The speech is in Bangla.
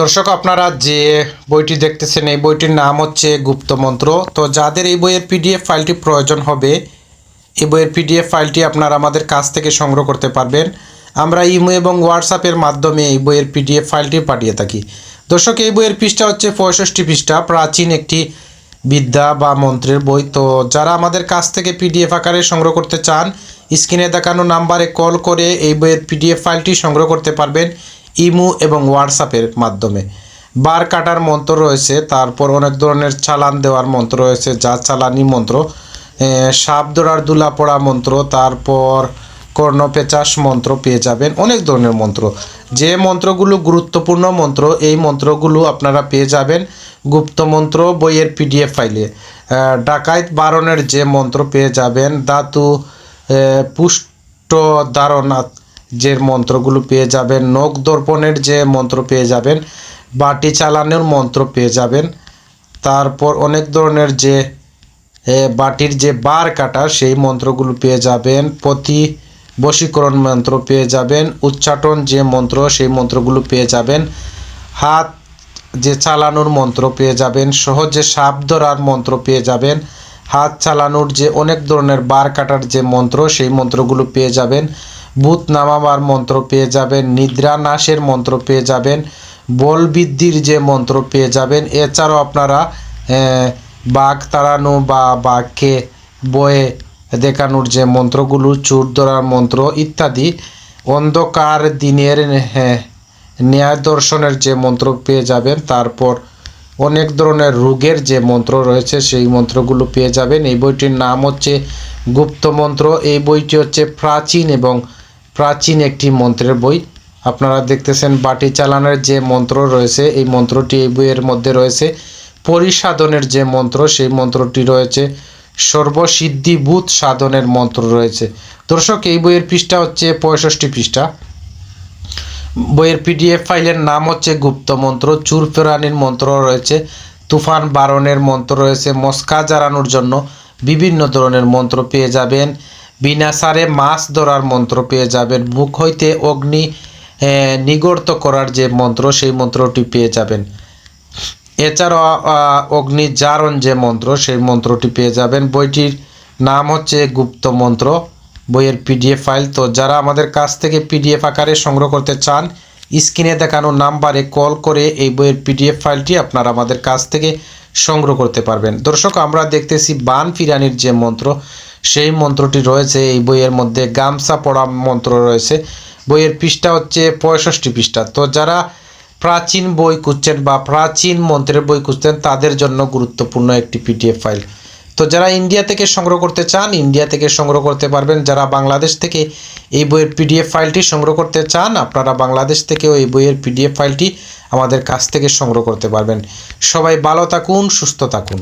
দর্শক, আপনারা যে বইটি দেখতেছেন, এই বইটির নাম হচ্ছে গুপ্ত মন্ত্র। তো যাদের এই বইয়ের পিডিএফ ফাইলটি প্রয়োজন হবে, এই বইয়ের পিডিএফ ফাইলটি আপনারা আমাদের কাছ থেকে সংগ্রহ করতে পারবেন। আমরা ইমো এবং হোয়াটসঅ্যাপের মাধ্যমে এই বইয়ের পিডিএফ ফাইলটি পাঠিয়ে থাকি। দর্শক, এই বইয়ের পৃষ্ঠা হচ্ছে পঁয়ষট্টি পৃষ্ঠা, প্রাচীন একটি বিদ্যা বা মন্ত্রের বই। তো যারা আমাদের কাছ থেকে পিডিএফ আকারে সংগ্রহ করতে চান, স্ক্রিনে দেখানো নাম্বারে কল করে এই বইয়ের পিডিএফ ফাইলটি সংগ্রহ করতে পারবেন। ইমো এবং হোয়াটসঅ্যাপের মাধ্যমে। বার কাটার মন্ত্র রয়েছে, তারপর অনেক ধরনের চালান দেওয়ার মন্ত্র রয়েছে, যা চালানি মন্ত্র সাপ দৌড়ার দুলা পড়া মন্ত্র, তারপর কর্ণপেচাস মন্ত্র পেয়ে যাবেন, অনেক ধরনের মন্ত্র। যে মন্ত্রগুলো গুরুত্বপূর্ণ মন্ত্র, এই মন্ত্রগুলো আপনারা পেয়ে যাবেন গুপ্ত মন্ত্র বইয়ের পিডিএফ ফাইলে। ডাকাইত বারণের যে মন্ত্র পেয়ে যাবেন, ধাতু পুষ্ট দারণাথ যে মন্ত্রগুলো পেয়ে যাবেন, নখ দর্পণের যে মন্ত্র পেয়ে যাবেন বাটি চালানোর মন্ত্র পেয়ে যাবেন। তারপর অনেক ধরনের যে বাটির যে বার কাটা, সেই মন্ত্রগুলো পেয়ে যাবেন। প্রতি বশীকরণ মন্ত্র পেয়ে যাবেন। উচ্চাটন যে মন্ত্র, সেই মন্ত্রগুলো পেয়ে যাবেন। হাত যে চালানোর মন্ত্র পেয়ে যাবেন। সহজে সাপ ধরার মন্ত্র পেয়ে যাবেন। হাত চালানোর যে অনেক ধরনের বার কাটার যে মন্ত্র, সেই মন্ত্রগুলো পেয়ে যাবেন। ভূত নামাবার মন্ত্র পেয়ে যাবেন, নিদ্রা নাশের মন্ত্র পেয়ে যাবেন, বল বৃদ্ধির যে মন্ত্র পেয়ে যাবেন। এছাড়াও আপনারা বাঘ তাড়ানো বা বাঘকে বয়ে দেখানোর যে মন্ত্রগুলো, চুর ধরার মন্ত্র ইত্যাদি, অন্ধকার দিনের ন্যায় দর্শনের যে মন্ত্র পেয়ে যাবেন, তারপর অনেক ধরনের রোগের যে মন্ত্র রয়েছে, সেই মন্ত্রগুলো পেয়ে যাবেন। এই বইটির নাম হচ্ছে গুপ্ত মন্ত্র। এই বইটি হচ্ছে প্রাচীন এবং প্রাচীন একটি মন্ত্রের বই। আপনারা দেখতেছেন বাটি চালানোর যে মন্ত্র রয়েছে, এই মন্ত্রটি এই বইয়ের মধ্যে রয়েছে। পরিসাধনের যে মন্ত্র, সেই মন্ত্রটি রয়েছে। সর্বসিদ্ধিভূত সাধনের মন্ত্র রয়েছে। দর্শক, এই বইয়ের পৃষ্ঠা হচ্ছে পঁয়ষট্টি পৃষ্ঠা। বইয়ের পিডিএফ ফাইলের নাম হচ্ছে গুপ্ত মন্ত্র, চুর ফেরানির মন্ত্র রয়েছে, তুফান বারণের মন্ত্র রয়েছে, মস্কা জ্বালানোর জন্য বিভিন্ন ধরনের মন্ত্র পেয়ে যাবেন। বিনাসারে মাছ ধরার মন্ত্র পেয়ে যাবেন। মুখ হইতে অগ্নি নিগর্ত করার যে মন্ত্র সেই মন্ত্রটি পেয়ে যাবেন। এছাড়াও আহ, অগ্নি জারণ যে মন্ত্র সেই মন্ত্রটি পেয়ে যাবেন। বইটির নাম হচ্ছে গুপ্ত মন্ত্র। বইয়ের পিডিএফ ফাইল। তো যারা আমাদের কাছ থেকে পিডিএফ আকারে সংগ্রহ করতে চান স্ক্রিনে দেখানো নাম্বারে কল করে এই বইয়ের পিডিএফ ফাইলটি আপনারা আমাদের কাছ থেকে সংগ্রহ করতে পারবেন। দর্শক আমরা দেখতেছি বান ফিরানির যে মন্ত্র সেই মন্ত্রটি রয়েছে, এই বইয়ের মধ্যে গামছা পড়া মন্ত্র রয়েছে। বইয়ের পৃষ্ঠা হচ্ছে পঁয়ষট্টি পৃষ্ঠা। তো যারা প্রাচীন বই খুঁজছেন বা প্রাচীন মন্ত্রের বই খুঁজছেন, তাদের জন্য গুরুত্বপূর্ণ একটি পিডিএফ ফাইল। তো যারা ইন্ডিয়া থেকে সংগ্রহ করতে চান, ইন্ডিয়া থেকে সংগ্রহ করতে পারবেন। যারা বাংলাদেশ থেকে এই বইয়ের পিডিএফ ফাইলটি সংগ্রহ করতে চান, আপনারা বাংলাদেশ থেকেও এই বইয়ের পিডিএফ ফাইলটি আমাদের কাছ থেকে সংগ্রহ করতে পারবেন। সবাই ভালো থাকুন, সুস্থ থাকুন।